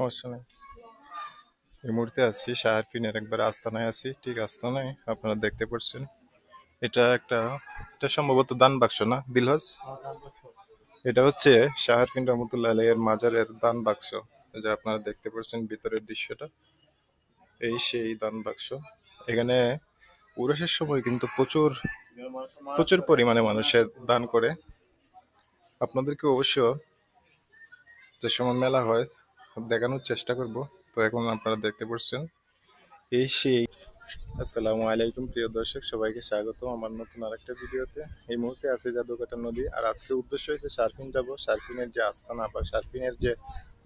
সমস্যা নেই এই মুহূর্তে আছি শাহরফিনের, একবার আস্তানায় আছি। ঠিক আস্তানায় আপনারা দেখতে পাচ্ছেন। এটা একটা, এটা সম্ভবত দান বাক্স না? দিলহজ? এটা হচ্ছে শাহরফিন রহমতুল্লাহ আলাইয়ের মাজারের দান বাক্স। যে আপনারা দেখতে পাচ্ছেন ভিতরের দৃশ্যটা। এই সেই দান বাক্স। এখানে উরসের সময় কিন্তু প্রচুর প্রচুর পরিমাণে মানুষের দান করে। আপনাদেরকে অবশ্য যে সময় মেলা হয় দেখানোর চেষ্টা করব। তো এখন আপনারা দেখতে পাচ্ছেন, এই সেই। আসসালামু আলাইকুম, প্রিয় দর্শক, সবাইকে স্বাগত আমার নতুন আরেকটা ভিডিওতে। এই মুহূর্তে আছে জাদুকাটা নদী, আর আজকে উদ্দেশ্য হয়েছে শারফিন যাব। শারফিনের যে আস্তানা বা শারফিনের যে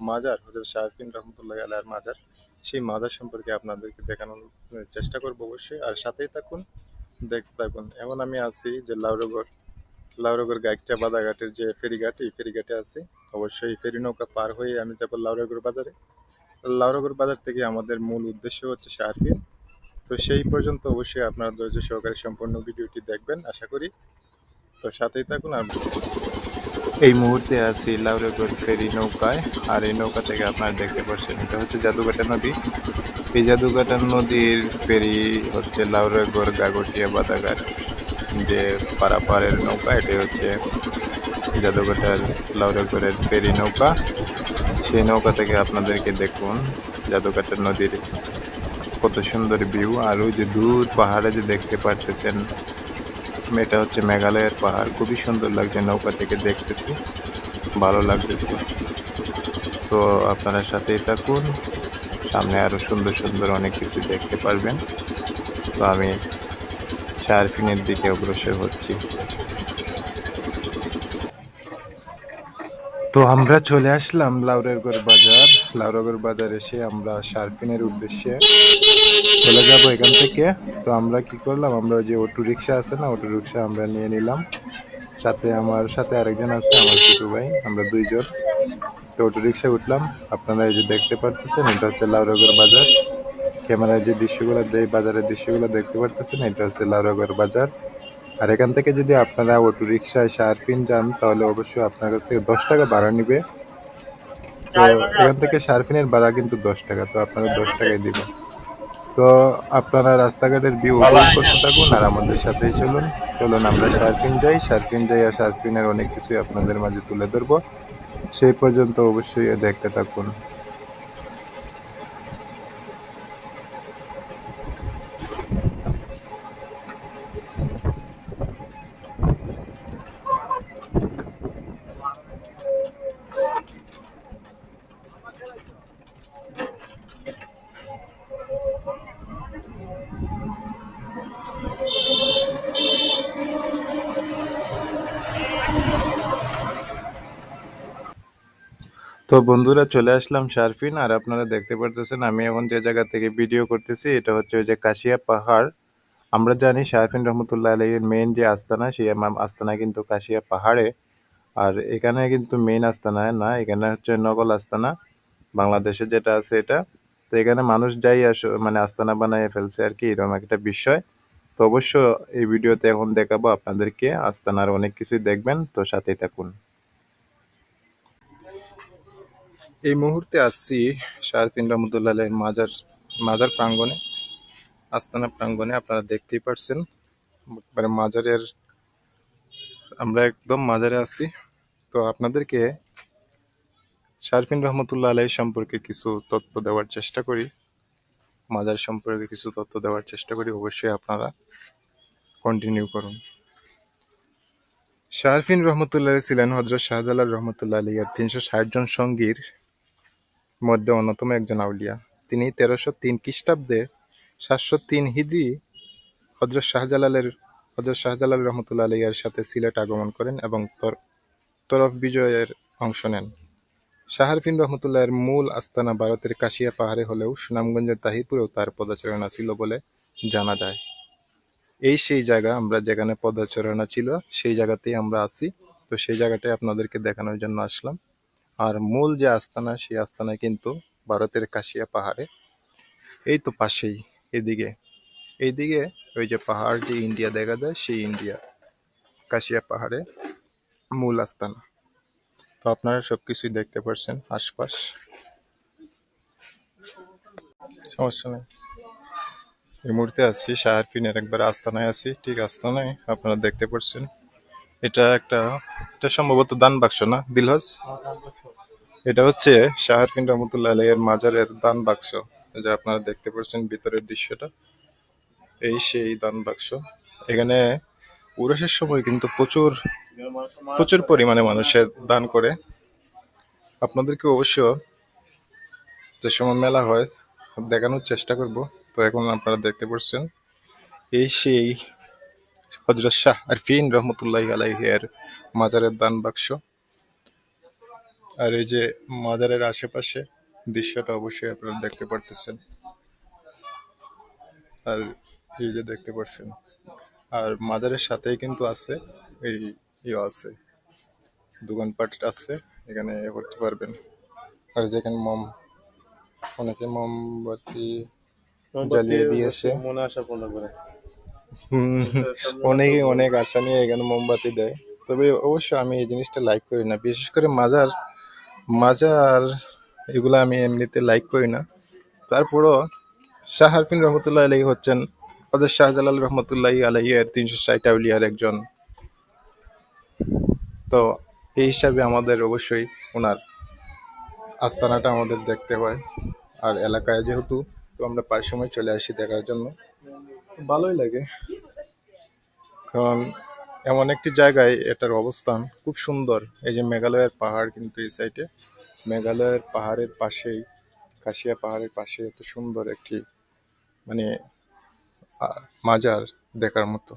মাজার হচ্ছে শারফিন রহমতুল্লাহ আলার মাজার, সেই মাজার সম্পর্কে আপনাদেরকে দেখানোর চেষ্টা করব অবশ্যই। আর সাথেই থাকুন, দেখতে থাকুন। এমন আমি আছি যে লাউরগড় লাউরগড় গাইকটা বাদাঘাটের যে ফেরিঘাট, এই ফেরিঘাটে আছে। অবশ্যই ফেরি নৌকা পার হয়ে আমি যাব লাউরগড় বাজারে। লাউরগড় বাজার থেকে আমাদের মূল উদ্দেশ্য হচ্ছে শারফিন তো সেই পর্যন্ত অবশ্যই আপনারা ধৈর্য সহকারে সম্পূর্ণ ভিডিওটি দেখবেন, আশা করি। তো সাথেই থাকুন আর এই মুহূর্তে আছি লাউরগড় ফেরি নৌকায়। আর এই নৌকা থেকে আপনারা দেখতে পাচ্ছেন, এটা হচ্ছে জাদুঘাটা নদী। এই নদীর ফেরি হচ্ছে লাউরগড় গাগটিয়া বাদাঘাট। যে পারাপারের নৌকা, এটাই হচ্ছে জাদুঘাটার লাউরগড়ের ফেরি নৌকা। সেই নৌকা থেকে আপনাদেরকে দেখুন জাদুঘাটার নদীর কত সুন্দর ভিউ। আর ওই যে দূর পাহাড়ে যে দেখতে পারতেছেন, এটা হচ্ছে মেঘালয়ের পাহাড়। খুবই সুন্দর লাগছে নৌকা থেকে দেখতেছি, ভালো লাগতেছে। তো আপনারা সাথেই থাকুন। সামনে আরও সুন্দর সুন্দর অনেক কিছু দেখতে পারবেন। তো আমি শারফিনের দিকে অগ্রসর হচ্ছি। তো আমরা চলে আসলাম লাউরেরগড় বাজার। লাউরগড় বাজার এসে আমরা শারফিনের উদ্দেশ্যে চলে যাব এখান থেকে। তো আমরা কি করলাম? আমরা যে অটো রিক্সা আছে না, অটো রিক্সা আমরা নিয়ে নিলাম। সাথে আমার সাথে আরেকজন আছে, আমার ছোটু ভাই। আমরা দুইজন। তো অটো রিক্সা উঠলাম। আপনারা এই যে দেখতে পারতেছেন, এটা হচ্ছে লাউরগড় বাজার। ক্যামেরায় যে দৃশ্যগুলো দেয় বাজারের দৃশ্যগুলো দেখতে পারতেছেন, এটা হচ্ছে লাউরগড় বাজার। আর এখান থেকে যদি আপনারা অটো রিক্সায় শারফিন যান, তাহলে অবশ্যই আপনার কাছ থেকে দশ টাকা ভাড়া নিবে। তো এখান থেকে শারফিনের ভাড়া কিন্তু দশ টাকা, তো আপনারা দশ টাকায় দিবেন। তো আপনারা রাস্তাঘাটের ভিউ উপভোগ করতে থাকুন আর আমাদের সাথেই চলুন। চলুন আমরা শারফিন যাই শারফিন যাই আর শারফিনের অনেক কিছুই আপনাদের মাঝে তুলে ধরবো। সেই পর্যন্ত অবশ্যই দেখতে থাকুন। তো বন্ধুরা চলে আসলাম শারফিন আর আপনারা দেখতে পারতেছেন আমি এখন যে জায়গা থেকে ভিডিও করতেছি, এটা হচ্ছে ওই যে কাশিয়া পাহাড়। আমরা জানি শারফিন রহমতুল্লাহ আলাইয়ের মেইন যে আস্তানা, সেই আস্তানা কিন্তু কাশিয়া পাহাড়ে। আর এখানে কিন্তু মেন আস্তানা না, এখানে হচ্ছে নগল আস্তানা, বাংলাদেশে যেটা আছে এটা। তো এখানে মানুষ যাই আস মানে আস্তানা বানায় ফেলছে আর কি, এরকম একটা বিষয়। তো অবশ্য এই ভিডিওতে এখন দেখাবো আপনাদেরকে, আস্তানার অনেক কিছুই দেখবেন, তো সাথেই থাকুন। এই মুহূর্তে আসছি শারফিন রহমতুল্লাহ আলাইয়ের মাজার মাজার প্রাঙ্গণে, আস্তানা প্রাঙ্গণে, আপনারা দেখতেই পারছেন। একবারে মাজারের, আমরা একদম মাজারে আছি। তো আপনাদেরকে শারফিন রহমতুল্লাহ আলাই সম্পর্কে কিছু তথ্য দেওয়ার চেষ্টা করি। মাজার সম্পর্কে কিছু তথ্য দেওয়ার চেষ্টা করি, অবশ্যই আপনারা কন্টিনিউ করুন। শারফিন রহমতুল্লাহ ছিলেন হজরত শাহজালাল রহমতুল্লাহ আলী এর তিনশো ষাট জন সঙ্গীর মধ্যে অন্যতম একজন আউলিয়া। তিনি তেরোশো তিন খ্রিস্টাব্দে সাতশো তিন হিজরি হজরত শাহজালালের হজরত শাহজালাল রহমতুল্লাহ আলী এর সাথে সিলেট আগমন করেন এবং তর- তরফ বিজয়ের অংশ নেন। শাহরফিন রহমতুল্লাহের মূল আস্তানা ভারতের কাশিয়া পাহাড়ে হলেও সুনামগঞ্জের তাহিরপুরেও তার পদাচারণা ছিল বলে জানা যায়। এই সেই জায়গা আমরা যেখানে পদাচারণা ছিল, সেই জায়গাতেই আমরা আছি। তো সেই জায়গাটাই আপনাদেরকে দেখানোর জন্য আসলাম। আর মূল যে আস্তানা, সেই আস্তানা কিন্তু ভারতের কাশিয়া পাহাড়ে। এই তো পাশেই, এদিকে। এইদিকে ওই যে পাহাড় যে ইন্ডিয়া দেখা যায়, সেই ইন্ডিয়া, কাশিয়া পাহাড়ে মূল আস্তানা। তো আপনারা সবকিছুই দেখতে পারছেন আশপাশ। সমস্যা নেই। এই মুহূর্তে আছি শাহরফিনের, একবার আস্তানায় আছি। ঠিক আস্তানায় আপনারা দেখতে পাচ্ছেন এটা একটা, এটা সম্ভবত দান বাক্স না দিলহজ এটা হচ্ছে শাহরফিন রহমতুল্লাহ আলাইয়ের মাজারের দান বাক্স। যে আপনারা দেখতে পাচ্ছেন ভিতরের দৃশ্যটা, এই সেই দান বাক্স। এখানে উরসের সময় কিন্তু প্রচুর প্রচুর পরিমাণে মানুষের দান করে। আপনাদেরকে অবশ্য যে সময় মেলা হয়, দেখানোর চেষ্টা করব। তো এখন আপনারা দেখতে পাচ্ছেন, এই সেই হজরত শাহ আরফিন রহমতুল্লাহ আলাইহের মাজারের দান বাক্স। আর এই যে মাজারের আশেপাশে দৃশ্যটা অবশ্যই আপনারা দেখতে পারতেছেন। আর এই যে দেখতে পাচ্ছেন আর মাজারের সাথেই কিন্তু আছে এই ইয়ে আছে দোকানপাট আছে এখানে করতে পারবেন। আর যেখানে মম অনেকে মোমবাতি জ্বালিয়ে দিয়েছে। মনে আশা পূর্ণ করে। অনেকে অনেক আশা নিয়ে এখানে মোমবাতি দেয়। তবে অবশ্য আমি এই জিনিসটা লাইক করি না। বিশেষ করে মাজার মাজার, এগুলো আমি এমনিতে লাইক করি না। তারপরও শাহ আরফিন রহমতুল্লাহ আলাই হচ্ছেন। হজরত শাহজালাল রহমতুল্লাহ আলাইয়ের তিনশো ষাট আউলিয়ার একজন। তো এই হিসাবে আমাদের অবশ্যই ওনার আস্তানাটা আমাদের দেখতে হয়। আর এলাকায় যেহেতু, তো আমরা প্রায় সময় চলে আসি দেখার জন্য। ভালোই লাগে। কারণ এমন একটি জায়গায় এটার অবস্থান খুব সুন্দর। এই যে মেঘালয়ের পাহাড় কিন্তু এই সাইডে মেঘালয়ের পাহাড়ের পাশেই, কাশিয়া পাহাড়ের পাশে এত সুন্দর একটি মানে মাজার দেখার মতো।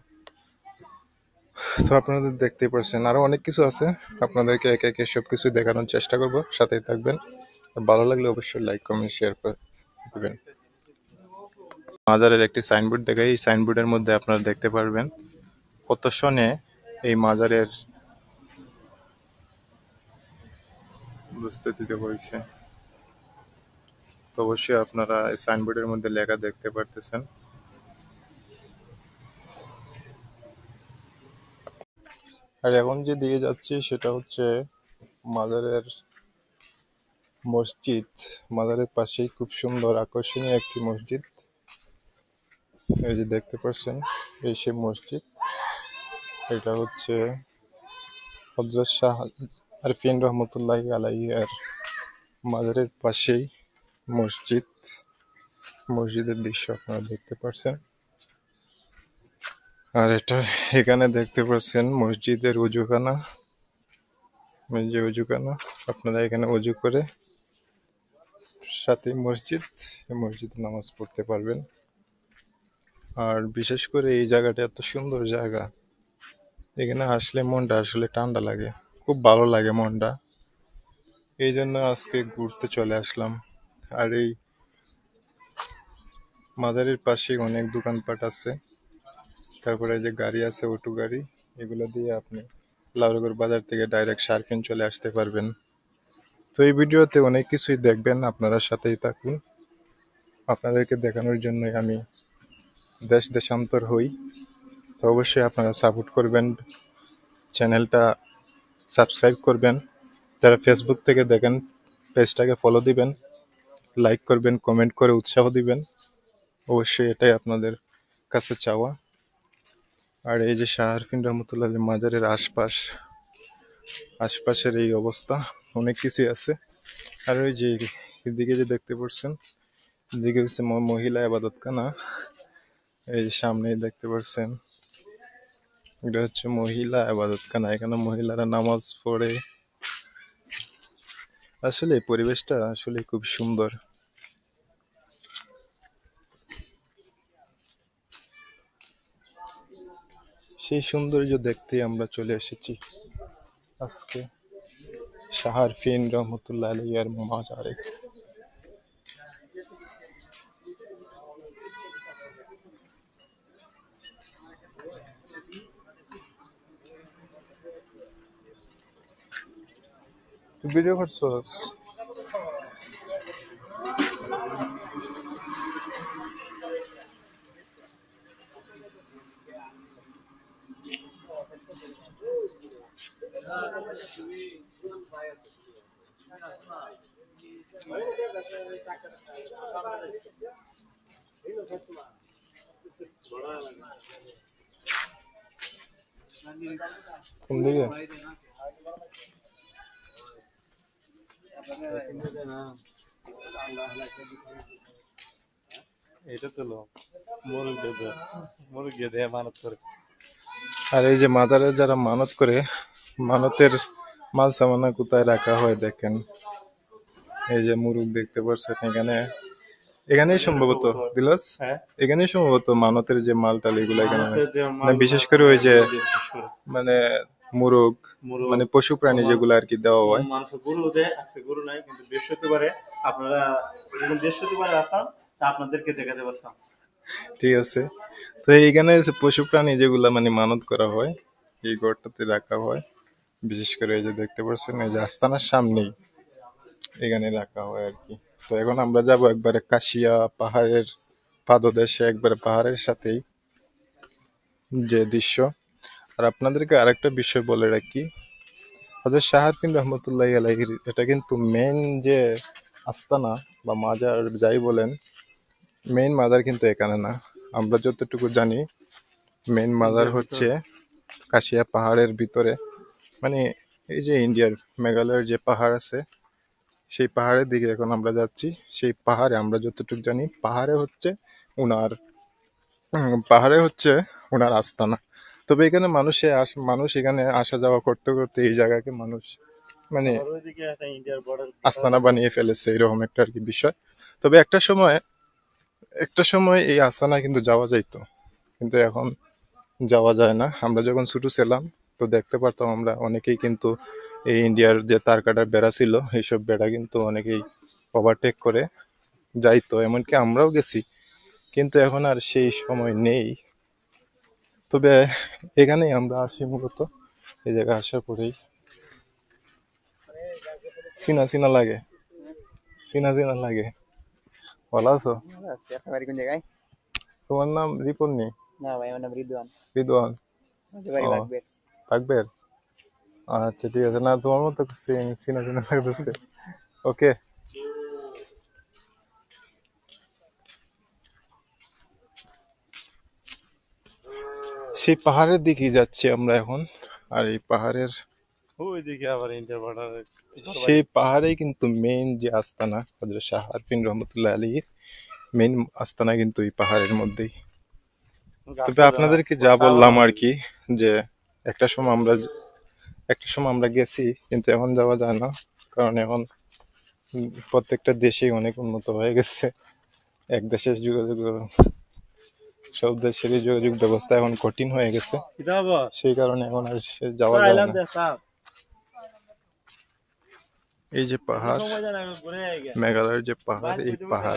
তো আপনাদের দেখতেই পারছেন, আরও অনেক কিছু আছে। আপনাদেরকে একে একে সব কিছু দেখানোর চেষ্টা করব, সাথেই থাকবেন। ভালো লাগলে অবশ্যই লাইক কমেন্ট শেয়ার করে দিবেন। মাজারের একটি সাইনবোর্ড দেখাই, এই সাইনবোর্ডের মধ্যে আপনারা দেখতে পারবেন কত সনে এই মাজারের বুঝতে দিতে তো অবশ্যই আপনারা এই সাইনবোর্ডের মধ্যে লেখা দেখতে পারতেছেন। আর এখন যে দিকে যাচ্ছি, সেটা হচ্ছে মাজারের মসজিদ। মাজারের পাশেই খুব সুন্দর আকর্ষণীয় একটি মসজিদ। এই যে দেখতে পাচ্ছেন, এই সে মসজিদ। এটা হচ্ছে হজরত শাহ আরফিন রহমতুল্লাহ আলাইয়ার মাজারের পাশেই মসজিদ। মসজিদের দৃশ্য আপনারা দেখতে পাচ্ছেন আর এটা এখানে দেখতে পাচ্ছেন মসজিদের উজুখানা। যে উজুখানা, আপনারা এখানে উজু করে সাথে মসজিদ মসজিদে নামাজ পড়তে পারবেন। আর বিশেষ করে এই জায়গাটা এত সুন্দর জায়গা। এখানে আসলে মনটা আসলে ঠান্ডা লাগে, খুব ভালো লাগে মনটা। এই জন্য আজকে ঘুরতে চলে আসলাম। আর এই মাজারের পাশে অনেক দোকানপাট আছে। তারপরে যে গাড়ি আছে, অটো গাড়ি, এগুলো দিয়ে আপনি লাউরগড় বাজার থেকে ডাইরেক্ট সার্কিন চলে আসতে পারবেন। তো এই ভিডিওতে অনেক কিছুই দেখবেন, আপনারা সাথেই থাকুন। আপনাদেরকে দেখানোর জন্যই আমি দেশ দেশান্তর হই। তো অবশ্যই আপনারা সাপোর্ট করবেন চ্যানেলটা সাবস্ক্রাইব করবেন। যারা ফেসবুক থেকে দেখেন পেজটাকে ফলো দিবেন লাইক করবেন কমেন্ট করে উৎসাহ দিবেন। অবশ্যই এটাই আপনাদের কাছে চাওয়া। আর এই যে শাহ আরফিন রহমতুল্লাহ মাজারের আশপাশ, আশপাশের এই অবস্থা, অনেক কিছুই আছে। আর ওই যে এদিকে যে দেখতে পাচ্ছেন, এদিকে হচ্ছে মহিলা আবাদতখানা, এই যে সামনেই দেখতে পাচ্ছেন। এটা হচ্ছে মহিলা আবাদতখানা এখানে মহিলারা নামাজ পড়ে। আসলে পরিবেশটা আসলে খুব সুন্দর। সেই সৌন্দর্য দেখতে আমরা চলে এসেছি। আজকে শাহার ফিন রহমতুল্লাহ আলিয়ার মাজারে তুই ভিডিও করছস কোন দিকে এটা তো লোক। মুরগ দিয়ে মুরগ দিয়ে মানত করে। আর এই যে মাজারে যারা মানত করে মানতের মাল সামানা কোথায় রাখা হয় দেখেন। এই যে মুরুগ দেখতে পাচ্ছেন এখানে। এখানেই সম্ভবত দিলস হ্যাঁ। এখানেই সম্ভবত মানতের যে মাল টাল এগুলো এখানে মানে বিশেষ করে ওই যে মানে মুরুগ মানে পশু প্রাণী যেগুলো আর কি দেওয়া হয়। মানুষ গরু দেয় আজকে গরু নাই কিন্তু বৃহস্পতিবারে আপনারা এরকম বৃহস্পতিবারে আসতাম তা আপনাদেরকে দেখাতে পারতাম। ঠিক আছে। তো এইখানে পশু প্রাণী যেগুলা মানে মানত করা হয় এই ঘরটাতে রাখা হয়। বিশেষ করে এই যে দেখতে পাচ্ছেন এই যে আস্তানার সামনেই এখানে রাখা হয় আর কি তো এখন আমরা যাব একবারে কাশিয়া পাহাড়ের পাদদেশে একবারে পাহাড়ের সাথেই যে দৃশ্য। আর আপনাদেরকে আরেকটা বিষয় বলে রাখি। হজরত শাহরফিন রহমতুল্লাহ আলাইহির এটা কিন্তু মেন যে আস্তানা বা মাজার যাই বলেন মেইন মাজার কিন্তু এখানে না। আমরা যতটুকু জানি মেইন মাজার হচ্ছে কাশিয়া পাহাড়ের ভিতরে। মানে এই যে ইন্ডিয়ার মেঘালয়ের যে পাহাড় আছে, সেই পাহাড়ের দিকে এখন আমরা যাচ্ছি। সেই পাহাড়ে আমরা যতটুকু জানি, পাহাড়ে হচ্ছে উনার পাহাড়ে হচ্ছে উনার আস্তানা। তবে এখানে মানুষে আস মানুষ এখানে আসা যাওয়া করতে করতে এই জায়গাকে মানুষ মানে আস্তানা বানিয়ে ফেলেছে এরকম একটা আর কি বিষয়। তবে একটা সময় একটা সময় এই আস্তানা কিন্তু যাওয়া যাইতো কিন্তু এখন যাওয়া যায় না। আমরা যখন ছোট ছিলাম তো দেখতে পারতাম আমরা অনেকেই কিন্তু এই ইন্ডিয়ার যে তার কাটার বেড়া ছিল এইসব বেড়া কিন্তু অনেকেই ওভারটেক করে যাইতো এমনকি আমরাও গেছি। কিন্তু এখন আর সেই সময় নেই। তবে এখানেই আমরা আসি মূলত। এই জায়গায় আসার পরেই। চিনা চিনা লাগে। চিনা চিনা লাগে। ভালো আছো? তোমার নাম রিপন নি ভাই আমার নাম রিদওয়ান। রিদওয়ান? থাকবে আচ্ছা ঠিক আছে। না তোমার মতো চিনা চিনা লাগতেছে। ওকে। সেই পাহাড়ের দিকে যাচ্ছি আমরা এখন। আর এই পাহাড়ের ওইদিকে আবার ইন্ডিয়ার বর্ডার সেই পাহাড়েই কিন্তু মেইন যে আস্তানা হজরত শাহ আরফিন রহমতুল্লাহ আলীর মেইন আস্তানা কিন্তু এই পাহাড়ের মধ্যেই। তবে আপনাদেরকে যা বললাম আর কি যে একটা সময় আমরা একটা সময় আমরা গেছি কিন্তু এখন যাওয়া যায় না। কারণ এখন প্রত্যেকটা দেশেই অনেক উন্নত হয়ে গেছে। এক দেশের যোগাযোগ সব দেশেরই যোগাযোগ ব্যবস্থা এখন কঠিন হয়ে গেছে। সেই কারণে এখন আর যাওয়া যায় না। এই যে পাহাড় মেঘালয়ের যে পাহাড় এই পাহাড়।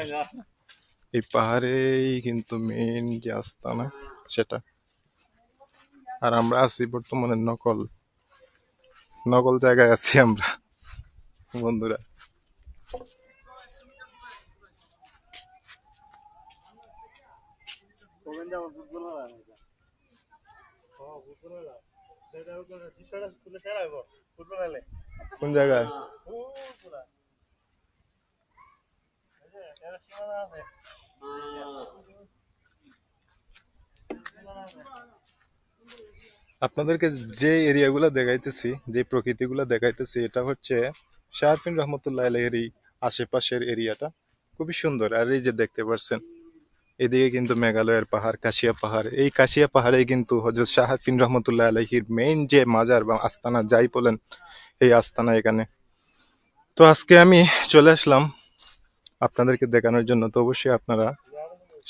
এই পাহাড়েই কিন্তু মেইন যে আস্তানা সেটা। আর আমরা আছি বর্তমানে নকল। নকল জায়গায় আছি আমরা বন্ধুরা কমেন যাব ফুটবল না ও ফুটবল না সেটা করে দিশাটা তুলে সেরাইব ফুটবল হলে কোন জায়গায়? ও যে এরা সীমানা আছে। আপনাদেরকে যে এরিয়াগুলো দেখাইতেছি যে প্রকৃতিগুলো দেখাইতেছি এটা হচ্ছে শাহরফিন রহমতুল্লাহ আলাইহির আশেপাশের এরিয়াটা। খুবই সুন্দর। আর এই যে দেখতে পাচ্ছেন এদিকে কিন্তু মেঘালয়ের পাহাড়, কাশিয়া পাহাড়। এই কাশিয়া পাহাড়ে কিন্তু হজরত শাহরফিন রহমতুল্লাহ আলাইহির মেইন যে মাজার বা আস্তানা, যাই বলেন, এই আস্তানা এখানে। তো আজকে আমি চলে আসলাম আপনাদেরকে দেখানোর জন্য। তো অবশ্যই আপনারা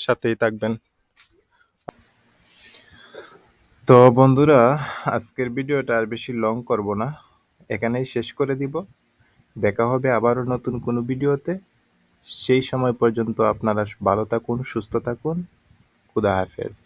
সাথেই থাকবেন। তো বন্ধুরা, আজকের ভিডিওটা আর বেশি লং করব না। এখানেই শেষ করে দিব। দেখা হবে আবারও নতুন কোনো ভিডিওতে। সেই সময় পর্যন্ত আপনারা ভালো থাকুন সুস্থ থাকুন। খুদা হাফেজ।